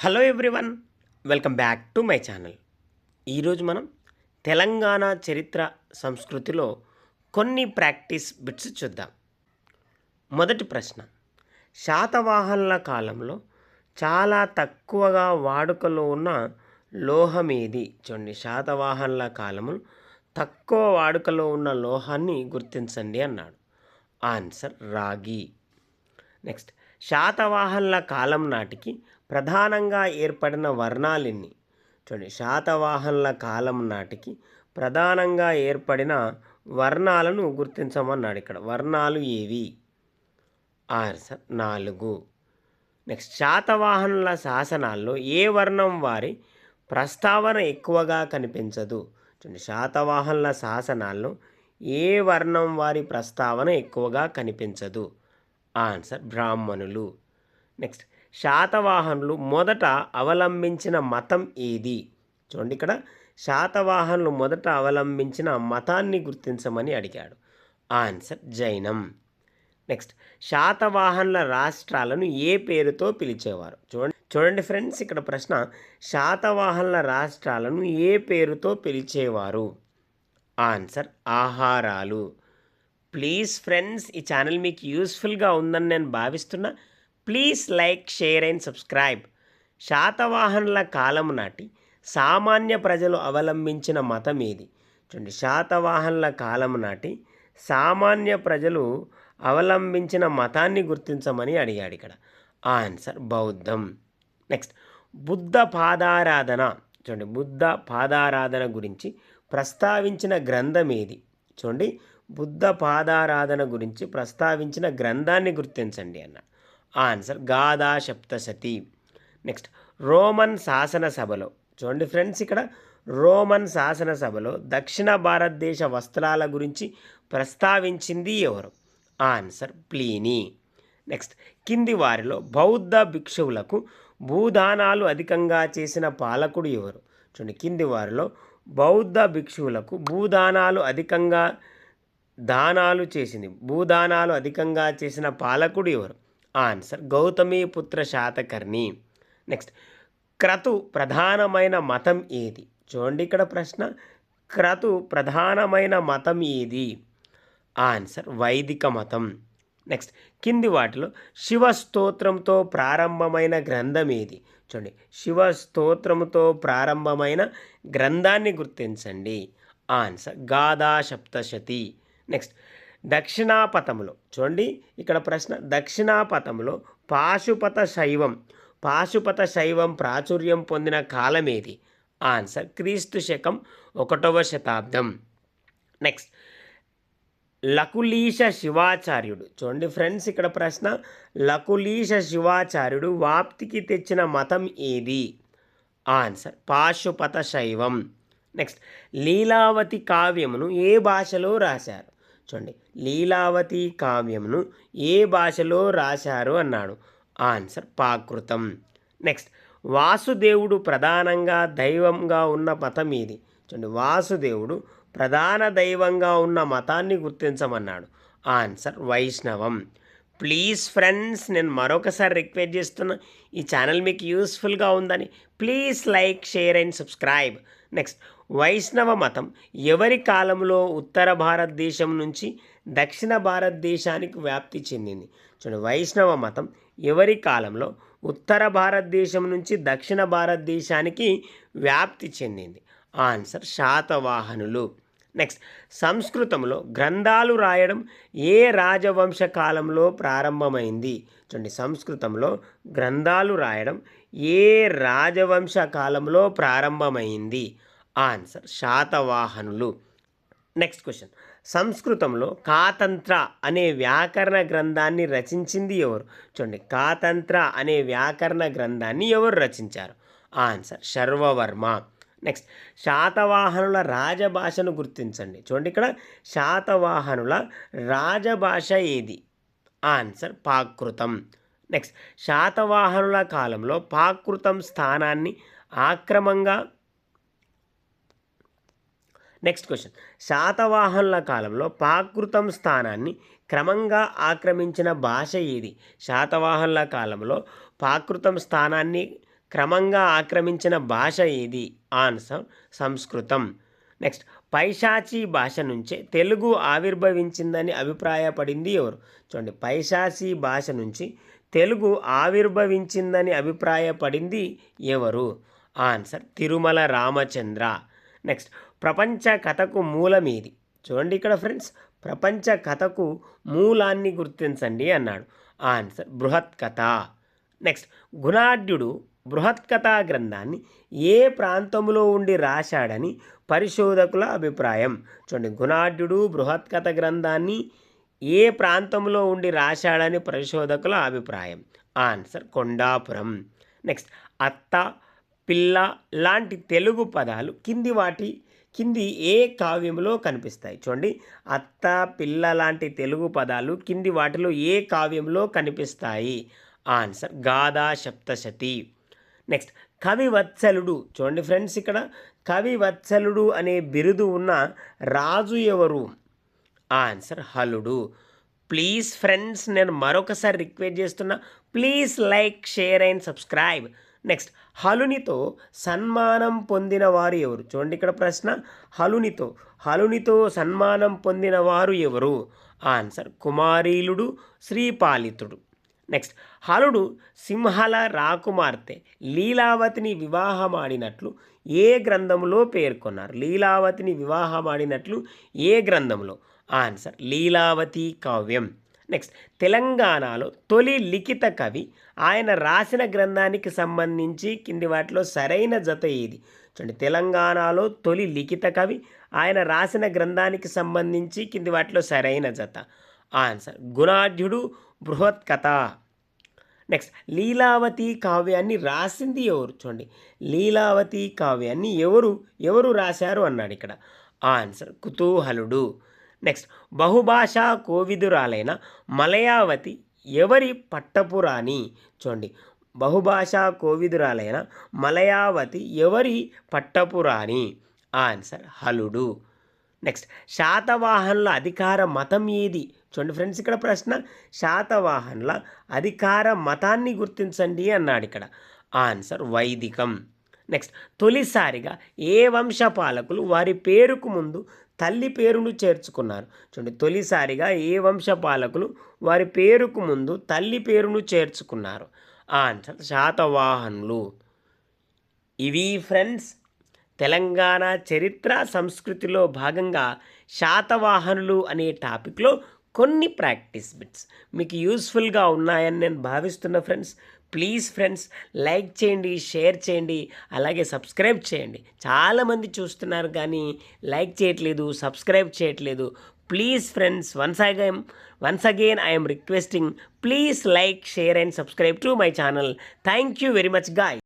Hello everyone welcome back to my channel ఈరోజు మనం తెలంగాణ చరిత్ర సంస్కృతిలో కొన్ని ప్రాక్టీస్ బిట్స్ చూద్దాం. మొదటి ప్రశ్న శాతవాహనుల కాలంలో చాలా తక్కువగా వాడుకలో ఉన్న లోహం ఏది? చూడండి శాతవాహనుల కాలము తక్కువ వాడుకలో ఉన్న లోహాన్ని గుర్తించండి అన్నాడు. ఆన్సర్ రాగి. నెక్స్ట్ శాతవాహనుల కాలం నాటికి ప్రధానంగా ఏర్పడిన వర్ణాలెన్ని. చూడండి శాతవాహనుల కాలం నాటికి ప్రధానంగా ఏర్పడిన వర్ణాలను గుర్తించమన్నాడు ఇక్కడ. వర్ణాలు ఏవి? ఆన్సర్ నాలుగు. నెక్స్ట్ శాతవాహనుల శాసనాల్లో ఏ వర్ణం వారి ప్రస్తావన ఎక్కువగా కనిపించదు? చూడండి శాతవాహనుల శాసనాల్లో ఏ వర్ణం వారి ప్రస్తావన ఎక్కువగా కనిపించదు? ఆన్సర్ బ్రాహ్మణులు. నెక్స్ట్ శాతవాహనులు మొదట అవలంబించిన మతం ఏది? చూడండి ఇక్కడ. శాతవాహనులు మొదట అవలంబించిన మతాన్ని గుర్తించమని అడిగాడు. ఆన్సర్ జైనం. నెక్స్ట్. శాతవాహనుల రాష్ట్రాలను ఏ పేరుతో పిలిచేవారు? చూడండి. చూడండి ఫ్రెండ్స్ ఇక్కడ ప్రశ్న. శాతవాహనుల రాష్ట్రాలను ఏ పేరుతో పిలిచేవారు? ఆన్సర్ ఆహారాలు. ప్లీజ్ ఫ్రెండ్స్ ఈ ఛానల్ మీకు యూస్ఫుల్గా ఉందని నేను భావిస్తున్నా. Please like share and subscribe. శాతవాహనుల కాలం నాటి సామాన్య ప్రజలు అవలంబించిన మతం ఏది? చూడండి శాతవాహనుల కాలం నాటి సామాన్య ప్రజలు అవలంబించిన మతాన్ని గుర్తించమని అడిగాడు ఇక్కడ. ఆన్సర్ బౌద్ధం. నెక్స్ట్ బుద్ధ పాదారాధన. చూడండి బుద్ధ పాదారాధన గురించి ప్రస్తావించిన గ్రంథం ఏది? చూడండి బుద్ధ పాదారాధన గురించి ప్రస్తావించిన గ్రంథాన్ని గుర్తించండి అన్నాడు ఆన్సర్ గాదా సప్తశతి నెక్స్ట్ రోమన్ శాసనసభలో చూడండి ఫ్రెండ్స్ ఇక్కడ రోమన్ శాసనసభలో దక్షిణ భారతదేశ వస్త్రాల గురించి ప్రస్తావించింది ఎవరు? ఆన్సర్ ప్లీని. నెక్స్ట్ కింది వారిలో బౌద్ధ భిక్షువులకు భూదానాలు అధికంగా చేసిన పాలకుడు ఎవరు? చూడండి కింది వారిలో బౌద్ధ భిక్షువులకు భూదానాలు అధికంగా దానాలు చేసింది. భూదానాలు అధికంగా చేసిన పాలకుడు ఎవరు? ఆన్సర్. గౌతమి పుత్ర శాతకర్ణి. నెక్స్ట్ క్రతు ప్రధానమైన మతం ఏది? చూడండి ఇక్కడ ప్రశ్న. క్రతు ప్రధానమైన మతం ఏది? ఆన్సర్ వైదిక మతం. నెక్స్ట్ కింది వాటిలో శివ స్తోత్రంతో ప్రారంభమైన గ్రంథం ఏది? చూడండి శివ స్తోత్రముతో ప్రారంభమైన గ్రంథాన్ని గుర్తించండి. ఆన్సర్ గాదా సప్తశతి నెక్స్ట్ దక్షిణాపథంలో చూడండి ఇక్కడ ప్రశ్న దక్షిణాపథంలో పాశుపత శైవం పాశుపత శైవం ప్రాచుర్యం పొందిన కాలం ఏది ఆన్సర్ క్రీస్తు శకం ఒకటవ శతాబ్దం. నెక్స్ట్. లకులీశ శివాచార్యుడు. చూడండి ఫ్రెండ్స్ ఇక్కడ ప్రశ్న లకులీశ శివాచార్యుడు వాప్తికి తెచ్చిన మతం ఏది? ఆన్సర్ పాశుపత శైవం. నెక్స్ట్. లీలావతి కావ్యమును ఏ భాషలో రాశారు? చూడండి. లీలావతి కావ్యమును ఏ భాషలో రాశారు అన్నాడు? ఆన్సర్ పాకృతం. నెక్స్ట్ వాసుదేవుడు ప్రధానంగా దైవంగా ఉన్న మతం ఇది చూడండి వాసుదేవుడు ప్రధాన దైవంగా ఉన్న మతాన్ని గుర్తించమన్నాడు. ఆన్సర్ వైష్ణవం. ప్లీజ్ ఫ్రెండ్స్ నేను మరొకసారి రిక్వెస్ట్ చేస్తున్నా ఈ ఛానల్ మీకు యూస్ఫుల్గా ఉందని please like share and subscribe. Next వైష్ణవ మతం ఎవరి కాలంలో ఉత్తర భారతదేశం నుంచి దక్షిణ భారతదేశానికి వ్యాప్తి చెందింది? చూడండి వైష్ణవ మతం ఎవరి కాలంలో ఉత్తర భారతదేశం నుంచి దక్షిణ భారతదేశానికి వ్యాప్తి చెందింది? ఆన్సర్ శాతవాహనులు. నెక్స్ట్ సంస్కృతంలో గ్రంథాలు రాయడం ఏ రాజవంశ కాలంలో ప్రారంభమైంది? చూడండి సంస్కృతంలో గ్రంథాలు రాయడం ఏ రాజవంశ కాలంలో ప్రారంభమైంది? ఆన్సర్ శాతవాహనులు. Next question. సంస్కృతంలో కాతంత్ర అనే వ్యాకరణ గ్రంథాన్ని రచించింది ఎవరు? చూడండి కాతంత్ర అనే వ్యాకరణ గ్రంథాన్ని ఎవరు రచించారు? ఆన్సర్ శర్వవర్మ. నెక్స్ట్ శాతవాహనుల రాజభాషను గుర్తించండి. చూడండి ఇక్కడ శాతవాహనుల రాజభాష ఏది? ఆన్సర్ పాకృతం. నెక్స్ట్ శాతవాహనుల కాలంలో పాకృతం స్థానాన్ని ఆక్రమంగా నెక్స్ట్ క్వశ్చన్ శాతవాహనుల కాలంలో ప్రాకృతం స్థానాన్ని క్రమంగా ఆక్రమించిన భాష ఏది? శాతవాహనుల కాలంలో ప్రాకృతం స్థానాన్ని క్రమంగా ఆక్రమించిన భాష ఏది? ఆన్సర్ సంస్కృతం. నెక్స్ట్ పైశాచీ భాష నుంచే తెలుగు ఆవిర్భవించిందని అభిప్రాయపడింది ఎవరు? చూడండి పైశాచీ భాష నుంచి తెలుగు ఆవిర్భవించిందని అభిప్రాయపడింది ఎవరు? ఆన్సర్ తిరుమల రామచంద్ర. నెక్స్ట్ ప్రపంచ కథకు మూలమేది చూడండి ఇక్కడ ఫ్రెండ్స్ ప్రపంచ కథకు మూలాన్ని గుర్తించండి అన్నాడు. ఆన్సర్ బృహత్ కథ నెక్స్ట్ గుణాఢ్యుడు బృహత్ కథా గ్రంథాన్ని ఏ ప్రాంతంలో ఉండి రాశాడని పరిశోధకుల అభిప్రాయం. చూడండి గుణాఢ్యుడు బృహత్ కథ గ్రంథాన్ని ఏ ప్రాంతంలో ఉండి రాశాడని పరిశోధకుల అభిప్రాయం. ఆన్సర్ కొండాపురం. నెక్స్ట్ అత్త పిల్ల లాంటి తెలుగు పదాలు కింది వాటి కింది ఏ కావ్యంలో కనిపిస్తాయి? చూడండి అత్త పిల్ల లాంటి తెలుగు పదాలు కింది వాటిలో ఏ కావ్యంలో కనిపిస్తాయి? ఆన్సర్ గాథా సప్తశతి. నెక్స్ట్. కవివత్సలుడు చూడండి ఫ్రెండ్స్ ఇక్కడ. కవివత్సలుడు అనే బిరుదు ఉన్న రాజు ఎవరు? ఆన్సర్ హలుడు. ప్లీజ్ ఫ్రెండ్స్ నేను మరొకసారి రిక్వెస్ట్ చేస్తున్నా please like share and subscribe. Next హలునితో సన్మానం పొందిన వారు ఎవరు? చూడండి ఇక్కడ ప్రశ్న. హలునితో. హలునితో సన్మానం పొందిన వారు ఎవరు? ఆన్సర్ కుమారీలుడు శ్రీపాలితుడు. నెక్స్ట్. హలుడు సింహల రాకుమార్తె లీలావతిని వివాహమాడినట్లు ఏ గ్రంథంలో పేర్కొన్నారు? లీలావతిని వివాహమాడినట్లు ఏ గ్రంథంలో ఆన్సర్ లీలావతి కావ్యం. నెక్స్ట్. తెలంగాణలో తొలి లిఖిత కవి ఆయన రాసిన గ్రంథానికి సంబంధించి కింది వాటిలో సరైన జత ఏది? చూడండి. తెలంగాణలో తొలి లిఖిత కవి ఆయన రాసిన గ్రంథానికి సంబంధించి కింది వాటిలో సరైన జత. ఆన్సర్ గుణాఢ్యుడు బృహత్ కథ. నెక్స్ట్ లీలావతి కావ్యాన్ని రాసింది ఎవరు? చూడండి. లీలావతి కావ్యాన్ని ఎవరు ఎవరు రాశారు అన్నాడు ఇక్కడ. ఆన్సర్ కుతూహలుడు. నెక్స్ట్ బహుభాషా కోవిదురాలైన మలయావతి ఎవరి పట్టపురాణి? చూడండి. బహుభాషా కోవిదురాలైన మలయావతి ఎవరి పట్టపురాణి? ఆన్సర్ హలుడు. నెక్స్ట్ శాతవాహనుల అధికార మతం ఏది? చూడండి ఫ్రెండ్స్ ఇక్కడ ప్రశ్న శాతవాహనుల అధికార మతాన్ని గుర్తించండి అన్నాడు ఇక్కడ. ఆన్సర్ వైదికం. నెక్స్ట్ తొలిసారిగా ఏ వంశ పాలకులు వారి పేరుకు ముందు తల్లి పేరును చేర్చుకున్నారు? చూడండి తొలిసారిగా ఏ వంశ పాలకులు వారి పేరుకు ముందు తల్లి పేరును చేర్చుకున్నారు? ఆన్సర్ శాతవాహనులు. ఇవి ఫ్రెండ్స్ తెలంగాణ చరిత్ర సంస్కృతిలో భాగంగా శాతవాహనులు అనే టాపిక్లో కొన్ని ప్రాక్టీస్ బిట్స్ మీకు యూస్ఫుల్గా ఉన్నాయని నేను భావిస్తున్న ఫ్రెండ్స్ ప్లీజ్ ఫ్రెండ్స్ లైక్ చేయండి షేర్ చేయండి అలాగే సబ్స్క్రైబ్ చేయండి. చాలామంది చూస్తున్నారు కానీ లైక్ చేయట్లేదు సబ్స్క్రైబ్ చేయట్లేదు. Please friends once again once again I'm requesting please like share and subscribe to my channel. Thank you very much guy.